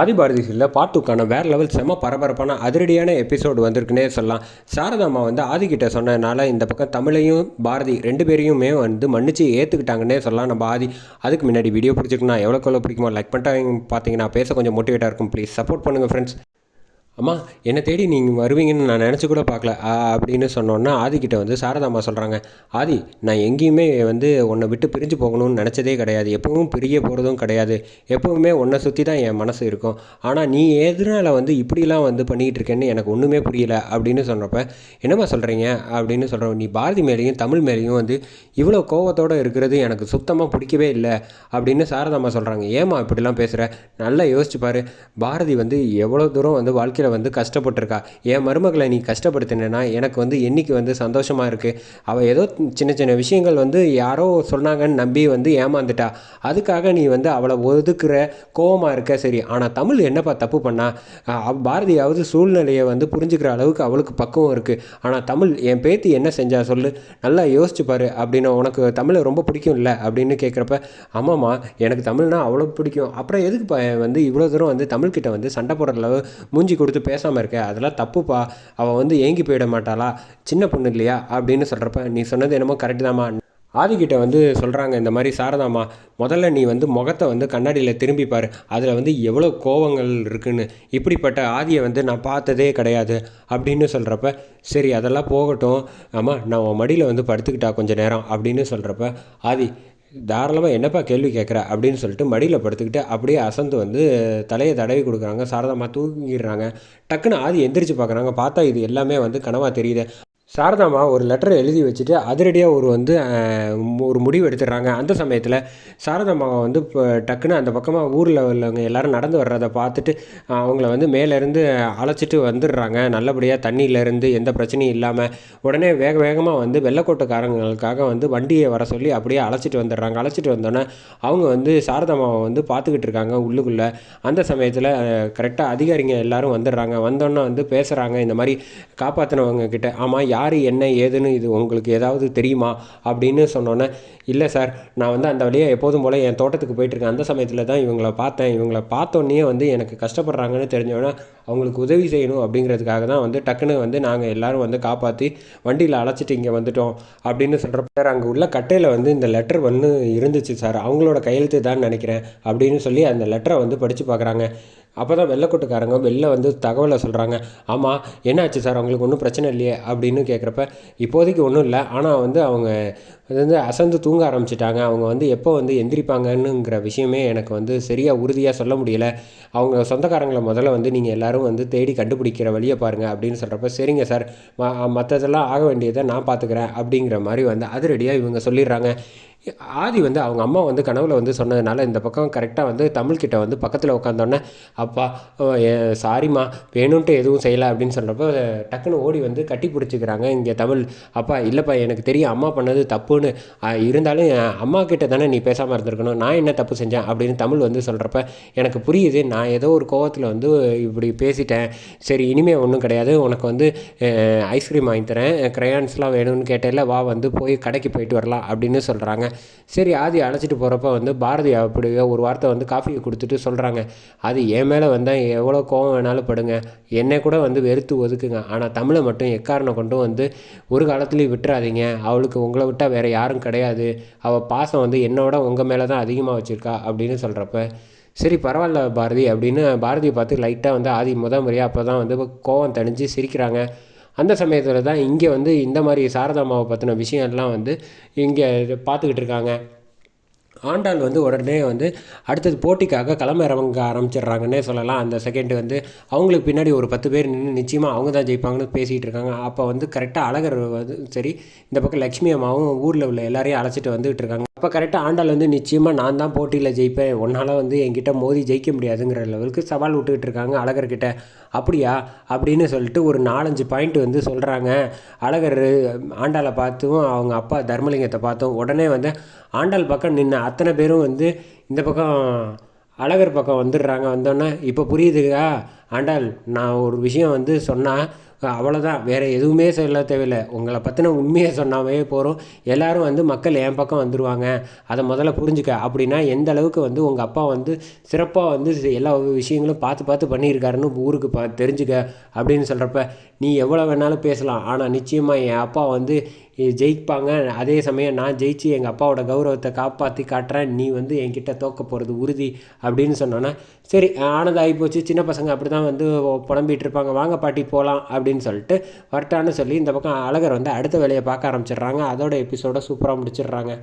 ஆதிபாரதி சீரியலில் பார்ட் டூக்கான வேறு லெவல் செம பரபரப்பான அதிரடியான எபிசோடு வந்திருக்குன்னே சொல்லலாம். சாரதாமா வந்து ஆதிக்கிட்ட சொன்னதுனால இந்த பக்கம் தமிழையும் பாரதி ரெண்டு பேரையுமே வந்து மன்னிச்சு ஏற்றுக்கிட்டாங்கன்னே சொல்லலாம். நம்ம ஆதி அதுக்கு முன்னாடி வீடியோ பிடிச்சிருக்குன்னா எவ்வளோக்கு எவ்வளோ பிடிக்குமோ லைக் பண்ணிட்டு பார்த்தீங்கன்னா பேச கொஞ்சம் மோட்டிவேட்டாக இருக்கும். ப்ளீஸ் சப்போர்ட் பண்ணுங்கள் ஃப்ரெண்ட்ஸ் அம்மா என்னை தேடி நீங்கள் வருவீங்கன்னு நான் நினச்சி கூட பார்க்கல. அப்படின்னு சொன்னோன்னா ஆதிக்கிட்ட வந்து சாரதாம்மா சொல்கிறாங்க ஆதி நான் எங்கேயுமே வந்து உன்னை விட்டு பிரிஞ்சு போகணும்னு நினச்சதே கிடையாது. எப்பவும் பிரிய போகிறதும் கிடையாது. எப்பவுமே உன்னை சுற்றி தான் என் மனசு இருக்கும். ஆனால் நீ எதனால் வந்து இப்படிலாம் வந்து பண்ணிக்கிட்டு இருக்கேன்னு எனக்கு ஒன்றுமே புரியல அப்படின்னு சொல்கிறப்ப என்னம்மா சொல்கிறீங்க அப்படின்னு சொல்கிறோம் நீ பாரதி மேலேயும் தமிழ் மேலேயும் வந்து இவ்வளோ கோவத்தோடு இருக்கிறது எனக்கு சுத்தமாக பிடிக்கவே இல்லை அப்படின்னு சாரதாம்மா சொல்கிறாங்க ஏம்மா இப்படிலாம் பேசுகிற நல்லா யோசிச்சு பாரு. பாரதி வந்து எவ்வளோ தூரம் வந்து வாழ்க்கையில் வந்து கஷ்டப்பட்டுருக்கா. என் மருமகளை நீ கஷ்டப்படுத்தினா எனக்கு வந்து என்னைக்கு வந்து சந்தோஷமாக இருக்குது அவள் ஏதோ சின்ன சின்ன விஷயங்கள் வந்து யாரோ சொன்னாங்கன்னு நம்பி வந்து ஏமாந்துட்டா. அதுக்காக நீ வந்து அவளை ஒதுக்குற கோவமாக இருக்க. சரி ஆனால் தமிழ் என்னப்பா தப்பு பண்ணா? பாரதியாவது சூழ்நிலையை வந்து புரிஞ்சுக்கிற அளவுக்கு அவளுக்கு பக்குவம் இருக்குது ஆனால் தமிழ் என் பேத்தி என்ன செஞ்சா சொல்லு? நல்லா யோசிச்சு பாரு. அப்படின்னு உனக்கு தமிழை ரொம்ப பிடிக்கும் இல்லை அப்படின்னு கேட்குறப்ப ஆமாம்மா எனக்கு தமிழ்னா அவ்வளோ பிடிக்கும். அப்புறம் எதுக்குப்பா வந்து இவ்வளோ தூரம் வந்து தமிழ்கிட்ட வந்து சண்டை போடுற அளவு மூஞ்சி கொடுத்து பேசாமல் இருக்க அதெல்லாம் தப்புப்பா. அவள் வந்து ஏங்கி போயிட மாட்டாளா? சின்ன பொண்ணு இல்லையா? அப்படின்னு சொல்கிறப்ப நீ சொன்னது என்னமோ கரெக்டு தாம்மா. ஆதிக்கிட்ட வந்து சொல்கிறாங்க இந்த மாதிரி சாரதாம்மா முதல்ல நீ வந்து முகத்தை வந்து கண்ணாடியில் திரும்பி பாரு. அதில் வந்து எவ்வளோ கோவங்கள் இருக்குன்னு. இப்படிப்பட்ட ஆதியை வந்து நான் பார்த்ததே கிடையாது. அப்படின்னு சொல்கிறப்ப சரி அதெல்லாம் போகட்டும். ஆமாம் நான் உன் மடியில் வந்து படுத்துக்கிட்டா கொஞ்சம் நேரம். அப்படின்னு சொல்கிறப்ப ஆதி தாராளமாக என்னப்பா கேள்வி கேட்குற அப்படின்னு சொல்லிட்டு மடியில் படுத்துக்கிட்டு அப்படியே அசந்து வந்து தலையை தடவி கொடுக்குறாங்க. சாரதமாக தூங்கிடுறாங்க. டக்குன்னு ஆதி எந்திரிச்சு பார்க்குறாங்க பார்த்தா இது எல்லாமே வந்து கனவாக தெரியுது. சாரதாமா ஒரு லெட்டர் எழுதி வச்சுட்டு அதிரடியாக ஒரு வந்து ஒரு முடிவு எடுத்துடுறாங்க. அந்த சமயத்தில் சாரதாமாவை வந்து இப்போ டக்குன்னு அந்த பக்கமாக ஊரில் உள்ளவங்க எல்லாரும் நடந்து வர்றதை பார்த்துட்டு அவங்கள வந்து மேலேருந்து அழைச்சிட்டு வந்துடுறாங்க. நல்லபடியாக தண்ணியிலேருந்து எந்த பிரச்சனையும் இல்லாமல் உடனே வேக வேகமாக வந்து வெள்ளக்கோட்டைக்காரங்களுக்காக வந்து வண்டியை வர சொல்லி அப்படியே அழைச்சிட்டு வந்துடுறாங்க. அழைச்சிட்டு வந்தோன்னே அவங்க வந்து சாரதாமாவை வந்து பார்த்துக்கிட்டு இருக்காங்க உள்ளுக்குள்ளே. அந்த சமயத்தில் கரெக்டாக அதிகாரிங்க எல்லோரும் வந்துடுறாங்க. வந்தோன்னே வந்து பேசுகிறாங்க இந்த மாதிரி காப்பாற்றினவங்க கிட்ட ஆமாம் யார் யார் என்ன ஏதுன்னு இது உங்களுக்கு ஏதாவது தெரியுமா அப்படின்னு சொன்னோன்னே இல்லை சார் நான் வந்து அந்த வழியாக எப்போதும் போல் என் தோட்டத்துக்கு போயிட்டுருக்கேன். அந்த சமயத்தில் தான் இவங்கள பார்த்தேன். இவங்கள பார்த்தோன்னே வந்து எனக்கு கஷ்டப்படுறாங்கன்னு தெரிஞ்சோன்னே அவங்களுக்கு உதவி செய்யணும் அப்படிங்கிறதுக்காக தான் வந்து டக்குன்னு வந்து நாங்கள் எல்லோரும் வந்து காப்பாற்றி வண்டியில் அழைச்சிட்டு இங்கே வந்துட்டோம். அப்படின்னு சொல்கிறப்ப சார் அங்கே உள்ள கட்டையில் வந்து இந்த லெட்டர் வந்து இருந்துச்சு சார். அவங்களோட கையெழுத்து தான் நினைக்கிறேன். அப்படின்னு சொல்லி அந்த லெட்டரை வந்து படித்து பார்க்குறாங்க அப்போ தான் வெள்ளைக்கோட்டுக்காரங்க வெளில வந்து தகவலை சொல்கிறாங்க ஆமாம் என்னாச்சு சார்? அவங்களுக்கு ஒன்றும் பிரச்சனை இல்லையே? அப்படின்னு கேட்குறப்ப இப்போதைக்கு ஒன்றும் இல்லை. ஆனால் வந்து அவங்க அது வந்து அசந்து தூங்க ஆரம்பிச்சிட்டாங்க. அவங்க வந்து எப்போ வந்து எந்திரிப்பாங்கன்னுங்கிற விஷயமே எனக்கு வந்து சரியாக உறுதியாக சொல்ல முடியலை. அவங்க சொந்தக்காரங்களை முதல்ல வந்து நீங்கள் எல்லாரும் வந்து தேடி கண்டுபிடிக்கிற வழியை பாருங்கள் அப்படின்னு சொல்கிறப்ப சரிங்க சார். மற்றதெல்லாம் ஆக வேண்டியதை நான் பார்த்துக்கிறேன் அப்படிங்கிற மாதிரி வந்து அதிரடியாக இவங்க சொல்லிடுறாங்க. ஆதி வந்து அவங்க அம்மா வந்து கனவுல வந்து சொன்னதுனால இந்த பக்கம் கரெக்டாக வந்து தமிழ்கிட்ட வந்து பக்கத்தில் உட்காந்தோன்னே அப்பா ஏ- சாரிம்மா வேணும்ன்ட்டு எதுவும் செய்யலை அப்படின்னு சொல்கிறப்ப டக்குன்னு ஓடி வந்து கட்டி பிடிச்சிக்கிறாங்க இங்கே தமிழ். அப்பா இல்லைப்பா எனக்கு தெரியும் அம்மா பண்ணது தப்புன்னு. இருந்தாலும் என் அம்மா கிட்ட தானே நீ பேசாமல் இருந்திருக்கணும். நான் என்ன தப்பு செஞ்சேன்? அப்படின்னு தமிழ் வந்து சொல்கிறப்ப எனக்கு புரியுது. நான் ஏதோ ஒரு கோவத்தில் வந்து இப்படி பேசிட்டேன். சரி இனிமேல் ஒன்றும் கிடையாது. உனக்கு வந்து ஐஸ்கிரீம் வாங்கி தரேன். க்ரையான்ஸ்லாம் வேணும்னு கேட்டேல வா வந்து போய் கடைக்கு போயிட்டு வரலாம் அப்படின்னு சொல்கிறாங்க சரி ஆதி அழைச்சிட்டு போகிறப்ப வந்து பாரதி அப்படியே ஒரு வார்த்தை வந்து காஃபியை கொடுத்துட்டு சொல்கிறாங்க அது என் மேலே வந்தால் எவ்வளோ கோவம் வேணாலும் படுங்க. என்னை கூட வந்து வெறுத்து ஒதுக்குங்க. ஆனால் தமிழை மட்டும் எக்காரணம் கொண்டும் வந்து ஒரு காலத்துலேயும் விட்டுறாதீங்க. அவளுக்கு உங்களை விட்டால் வேறு யாரும் கிடையாது. அவள் பாசம் வந்து என்னோட உங்கள் மேலே தான் அதிகமாக வச்சுருக்கா அப்படின்னு சொல்கிறப்ப சரி பரவாயில்ல பாரதி அப்படின்னு பாரதியை பார்த்து லைட்டாக வந்து ஆதி முத முறையாக அப்போ தான் வந்து கோவம் தணிஞ்சு சிரிக்கிறாங்க. அந்த சமயத்தில் தான் இங்கே வந்து இந்த மாதிரி சாரதாமாவை பற்றின விஷயம்லாம் வந்து இங்கே பார்த்துக்கிட்டு இருக்காங்க. ஆண்டாள் வந்து உடனே வந்து அடுத்தது போட்டிக்காக களமிறங்க ஆரம்பிச்சிடுறாங்கன்னே சொல்லலாம். அந்த செகண்ட் வந்து அவங்களுக்கு பின்னாடி ஒரு பத்து பேர் நின்று நிச்சயமாக அவங்க தான் ஜெயிப்பாங்கன்னு பேசிகிட்டு இருக்காங்க. அப்போ வந்து கரெக்டாக அழகர் வந்து சரி இந்த பக்கம் லக்ஷ்மி அம்மாவும் ஊரில் உள்ள எல்லாரையும் அழைச்சிட்டு வந்துகிட்டு இருக்காங்க. அப்போ கரெக்டாக ஆண்டாள் வந்து நிச்சயமாக நான் தான் போட்டியில் ஜெயிப்பேன். உன்னால் வந்து என்கிட்ட மோதி ஜெயிக்க முடியாதுங்கிற லெவலுக்கு சவால் விட்டுக்கிட்டு இருக்காங்க அழகர்கிட்ட அப்படியா? அப்படின்னு சொல்லிட்டு ஒரு நாலஞ்சு பாயிண்ட் வந்து சொல்கிறாங்க அழகர் ஆண்டாளை பார்த்தும் அவங்க அப்பா தர்மலிங்கத்தை பார்த்தும் உடனே வந்து ஆண்டாள் பக்கம் நின்ன அத்தனை பேரும் வந்து இந்த பக்கம் அழகர் பக்கம் வந்துடுறாங்க. வந்தோன்னே இப்போ புரியுதுக்கா? ஆண்டாள் நான் ஒரு விஷயம் வந்து சொன்னால் அவ்வளோதான் வேறு எதுவுமே சொல்ல தேவையில்லை. உங்களை பற்றின உண்மையை சொன்னாவே போகிறோம் எல்லோரும் வந்து மக்கள் என் பக்கம் வந்துடுவாங்க அதை முதல்ல புரிஞ்சுக்க. அப்படின்னா எந்த அளவுக்கு வந்து உங்கள் அப்பா வந்து சிறப்பாக வந்து எல்லா விஷயங்களும் பார்த்து பார்த்து பண்ணியிருக்காருன்னு ஊருக்கு பா தெரிஞ்சுக்க அப்படின்னு சொல்கிறப்ப நீ எவ்வளோ வேணாலும் பேசலாம். ஆனால் நிச்சயமாக என் அப்பா வந்து ஜெயிப்பாங்க. அதே சமயம் நான் ஜெயிச்சு எங்கள் அப்பாவோட கௌரவத்தை காப்பாற்றி காட்டுறேன். நீ வந்து என்கிட்ட தோக்க போகிறது உறுதி அப்படின்னு சொன்னோன்னா சரி ஆனதாகி ஆகிப்போச்சு சின்ன பசங்க அப்படி தான் வந்து புலம்பிகிட்டு இருப்பாங்க வாங்க பாட்டி போகலாம் அப்படின்னு சொல்லிட்டு வரட்டான்னு சொல்லி இந்த பக்கம் அழகர் வந்து அடுத்த வேலையை பார்க்க ஆரம்பிச்சிடுறாங்க. அதோட எபிசோட சூப்பராக முடிச்சிடுறாங்க.